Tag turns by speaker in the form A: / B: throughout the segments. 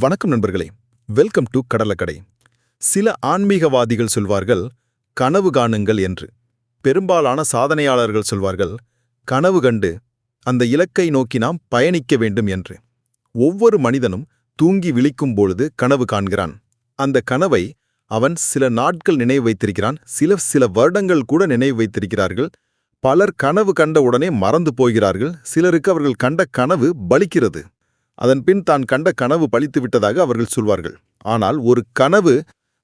A: வணக்கம் நண்பர்களே. Welcome to கடலக்கடை. சில ஆன்மீகவாதிகள் சொல்வார்கள் கனவு காணுங்கள் என்று. பெரும்பாலான சாதனையாளர்கள் சொல்வார்கள் கனவு கண்டு அந்த இலக்கை நோக்கி நாம் பயணிக்க வேண்டும் என்று. ஒவ்வொரு மனிதனும் தூங்கி விழிக்கும் பொழுது கனவு காண்கிறான். அந்த கனவை அவன் சில நாட்கள் நினைவு வைத்திருக்கிறான். சில சில வருடங்கள் கூட நினைவு வைத்திருக்கிறார்கள். பலர் கனவு கண்ட உடனே மறந்து போகிறார்கள். சிலருக்கு அவர்கள் கண்ட கனவு பலிக்கிறது. அதன்பின் தான் கண்ட கனவு பழித்து விட்டதாக அவர்கள் சொல்வார்கள். ஆனால் ஒரு கனவு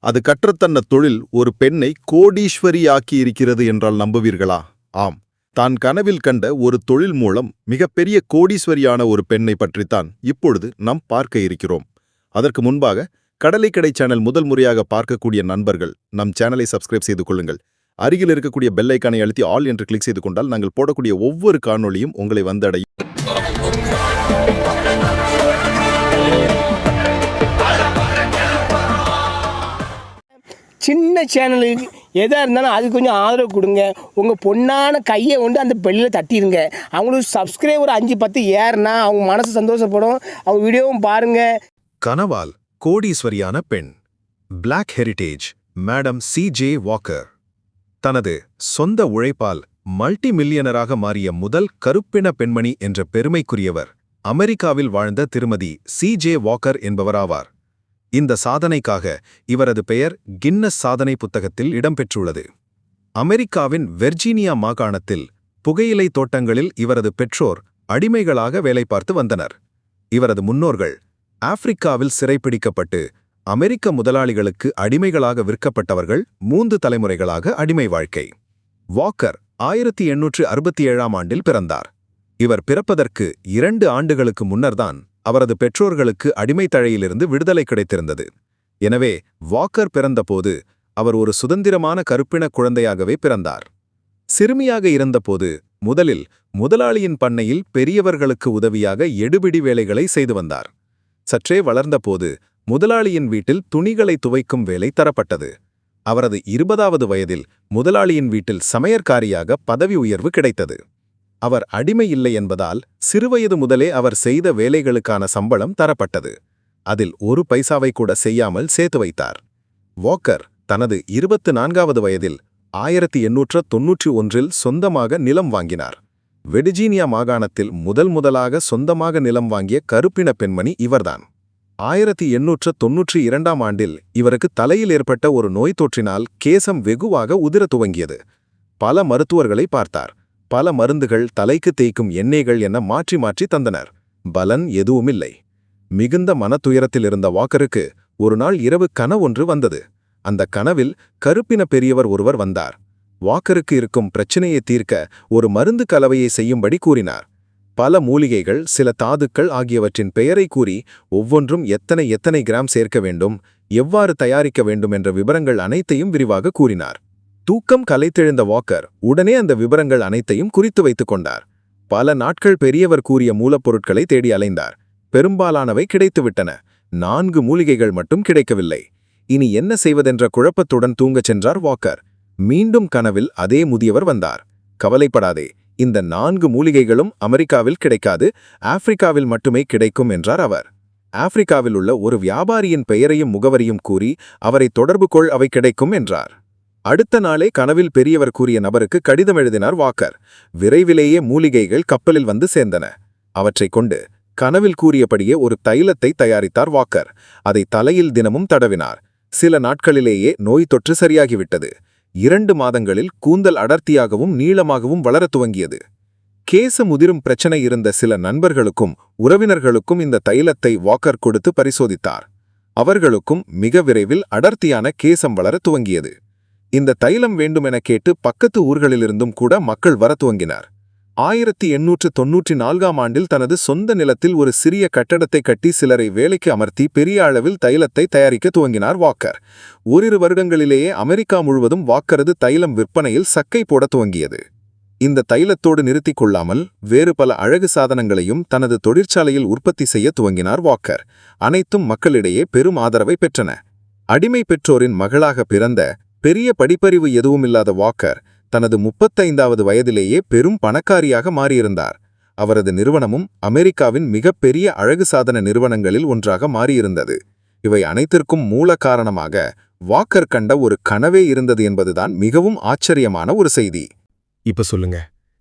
A: அது கற்றத்தன்ன தொழில் ஒரு பெண்ணை கோடீஸ்வரியாக்கி இருக்கிறது என்றால் நம்புவீர்களா? ஆம். தான் கனவில் கண்ட ஒரு தொழில் மூலம் மிகப்பெரிய கோடீஸ்வரியான ஒரு பெண்ணை பற்றித்தான் இப்பொழுது நாம் பார்க்க இருக்கிறோம். அதற்கு முன்பாக கடலைக்கடை சேனல் முதல் முறையாக பார்க்கக்கூடிய நண்பர்கள் நம் சேனலை சப்ஸ்கிரைப் செய்து கொள்ளுங்கள். அருகில் இருக்கக்கூடிய பெல்லைக்கானை அழுத்தி ஆல் என்று கிளிக் செய்து கொண்டால் நாங்கள் போடக்கூடிய ஒவ்வொரு காணொளியும் உங்களை வந்தடையும்.
B: சின்ன சேனலுக்கு எதாக இருந்தாலும் அது கொஞ்சம் ஆதரவு கொடுங்க. உங்கள் பொண்ணான கையை கொண்டு அந்த பெல்லில் தட்டிடுங்க அவங்களுக்கு சப்ஸ்கிரைபர் அஞ்சு பத்து ஏறுனா அவங்க மனசு சந்தோஷப்படும். அவங்க வீடியோவும் பாருங்கள்
C: கனவால் கோடீஸ்வரியான பெண். Black heritage madam C J Walker தனது சொந்த உழைப்பால் மல்டி மில்லியனராக மாறிய முதல் கருப்பின பெண்மணி என்ற பெருமைக்குரியவர். அமெரிக்காவில் வாழ்ந்த திருமதி சி. ஜே. வாக்கர் என்பவராவார். இந்த சாதனைக்காக இவரது பெயர் கின்னஸ் சாதனை புத்தகத்தில் இடம்பெற்றுள்ளது. அமெரிக்காவின் வெர்ஜீனியா மாகாணத்தில் புகையிலை தோட்டங்களில் இவரது பெற்றோர் அடிமைகளாக வேலை பார்த்து வந்தனர். இவரது முன்னோர்கள் ஆப்பிரிக்காவில் சிறைப்பிடிக்கப்பட்டு அமெரிக்க முதலாளிகளுக்கு அடிமைகளாக விற்கப்பட்டவர்கள் மூன்று தலைமுறைகளாக அடிமை வாழ்க்கை வாக்கர் ஆயிரத்தி எண்ணூற்று அறுபத்தி ஏழாம் ஆண்டில் பிறந்தார். இவர் பிறப்பதற்கு இரண்டு ஆண்டுகளுக்கு முன்னர்தான் அவரது பெற்றோர்களுக்கு அடிமைத் தழையிலிருந்து விடுதலை கிடைத்திருந்தது. எனவே வாக்கர் பிறந்தபோது அவர் ஒரு சுதந்திரமான கருப்பின குழந்தையாகவே பிறந்தார். சிறுமியாக இருந்தபோது முதலில் முதலாளியின் பண்ணையில் பெரியவர்களுக்கு உதவியாக எடுபிடி வேலைகளை செய்து வந்தார். சற்றே வளர்ந்தபோது முதலாளியின் வீட்டில் துணிகளை துவைக்கும் வேலை தரப்பட்டது. அவரது இருபதாவது வயதில் முதலாளியின் வீட்டில் சமையற்காரியாக பதவி உயர்வு கிடைத்தது. அவர் அடிமை இல்லை என்பதால் சிறுவயது முதலே அவர் செய்த வேலைகளுக்கான சம்பளம் தரப்பட்டது. அதில் ஒரு பைசாவை கூட செய்யாமல் சேர்த்து வைத்தார். வாக்கர் தனது இருபத்து நான்காவது வயதில் ஆயிரத்தி எண்ணூற்று தொன்னூற்றி ஒன்றில் சொந்தமாக நிலம் வாங்கினார். வெடிஜீனியா மாகாணத்தில் முதல் முதலாக சொந்தமாக நிலம் வாங்கிய கருப்பின பெண்மணி இவர்தான். ஆயிரத்தி எண்ணூற்று தொன்னூற்றி இரண்டாம் ஆண்டில் இவருக்கு தலையில் ஏற்பட்ட ஒரு நோய் தொற்றினால் கேசம் வெகுவாக உதிர துவங்கியது. பல மருத்துவர்களை பார்த்தார். பல மருந்துகள் தலைக்கு தேய்க்கும் எண்ணெய்கள் என மாற்றி மாற்றி தந்தனர். பலன் எதுவுமில்லை. மிகுந்த மனத்துயரத்தில் இருந்த வாக்கருக்கு ஒரு நாள் இரவு கனவொன்று வந்தது. அந்த கனவில் கருப்பின பெரியவர் ஒருவர் வந்தார். வாக்கருக்கு இருக்கும் பிரச்சனையை தீர்க்க ஒரு மருந்து கலவையை செய்யும்படி கூறினார். பல மூலிகைகள் சில தாதுக்கள் ஆகியவற்றின் பெயரை கூறி ஒவ்வொன்றும் எத்தனை எத்தனை கிராம் சேர்க்க வேண்டும் எவ்வாறு தயாரிக்க வேண்டும் என்ற விவரங்கள் அனைத்தையும் விரிவாக கூறினார். தூக்கம் கலைத்தெழுந்த வாக்கர் உடனே அந்த விவரங்கள் அனைத்தையும் குறித்து வைத்துக் கொண்டார். பல நாட்கள் பெரியவர் கூறிய மூலப்பொருட்களை தேடி அலைந்தார். பெரும்பாலானவை கிடைத்துவிட்டன. நான்கு மூலிகைகள் மட்டும் கிடைக்கவில்லை. இனி என்ன செய்வதென்ற குழப்பத்துடன் தூங்கச் சென்றார் வாக்கர். மீண்டும் கனவில் அதே முதியவர் வந்தார். கவலைப்படாதே இந்த நான்கு மூலிகைகளும் அமெரிக்காவில் கிடைக்காது ஆப்பிரிக்காவில் மட்டுமே கிடைக்கும் என்றார் அவர். ஆப்பிரிக்காவில் உள்ள ஒரு வியாபாரியின் பெயரையும் முகவரியும் கூறி அவரை தொடர்பு கொள் அவை கிடைக்கும் என்றார். அடுத்த நாளே கனவில் பெரியவர் கூறிய நபருக்கு கடிதம் எழுதினார் வாக்கர். விரைவிலேயே மூலிகைகள் கப்பலில் வந்து சேர்ந்தன. அவற்றைக் கொண்டு கனவில் கூறியபடியே ஒரு தைலத்தை தயாரித்தார் வாக்கர். அதை தலையில் தினமும் தடவினார். சில நாட்களிலேயே நோய் தொற்று சரியாகிவிட்டது. இரண்டு மாதங்களில் கூந்தல் அடர்த்தியாகவும் நீளமாகவும் வளர துவங்கியது. கேச முதிரும் பிரச்சனை இருந்த சில நண்பர்களுக்கும் உறவினர்களுக்கும் இந்த தைலத்தை வாக்கர் கொடுத்து பரிசோதித்தார். அவர்களுக்கும் மிக விரைவில் அடர்த்தியான கேசம் வளர துவங்கியது. இந்த தைலம் வேண்டுமென கேட்டு பக்கத்து ஊர்களிலிருந்தும் கூட மக்கள் வர துவங்கினார். ஆயிரத்தி எண்ணூற்று தொன்னூற்றி நான்காம் ஆண்டில் தனது சொந்த நிலத்தில் ஒரு சிறிய கட்டடத்தை கட்டி சிலரை வேலைக்கு அமர்த்தி பெரிய அளவில் தைலத்தை தயாரிக்க துவங்கினார் வாக்கர். ஓரிரு வருடங்களிலேயே அமெரிக்கா முழுவதும் வாக்கரது தைலம் விற்பனையில் சக்கை போட துவங்கியது. இந்த தைலத்தோடு நிறுத்திக் கொள்ளாமல் வேறு பல அழகு சாதனங்களையும் தனது தொழிற்சாலையில் உற்பத்தி செய்ய துவங்கினார் வாக்கர். அனைத்தும் மக்களிடையே பெரும் ஆதரவை பெற்றன. அடிமை பெற்றோரின் மகளாக பிறந்த பெரிய படிப்பறிவு எதுவுமில்லாத வாக்கர் தனது முப்பத்தைந்தாவது வயதிலேயே பெரும் பணக்காரியாக மாறியிருந்தார்.
D: அவரது நிறுவனமும் அமெரிக்காவின் மிகப்பெரிய அழகு சாதன நிறுவனங்களில் ஒன்றாக மாறியிருந்தது. இவை அனைத்திற்கும் மூல காரணமாக வாக்கர் கண்ட ஒரு கனவே இருந்தது என்பதுதான் மிகவும் ஆச்சரியமான ஒரு செய்தி.
C: இப்ப சொல்லுங்க.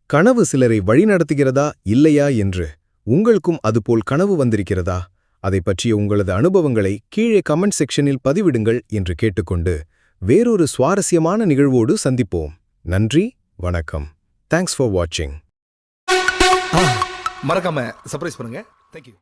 C: கனவு சிலரை வழிநடத்துகிறதா இல்லையா என்று உங்களுக்கும் அதுபோல் கனவு வந்திருக்கிறதா? அதை பற்றிய உங்களது அனுபவங்களை கீழே கமெண்ட் செக்ஷனில் பதிவிடுங்கள் என்று கேட்டுக்கொண்டு வேறொரு சுவாரஸ்யமான நிகழ்வோடு சந்திப்போம். நன்றி வணக்கம். தேங்க்ஸ் ஃபார் வாட்சிங்
E: மறக்காம சர்ப்ரைஸ் பண்ணுங்க. தேங்க்யூ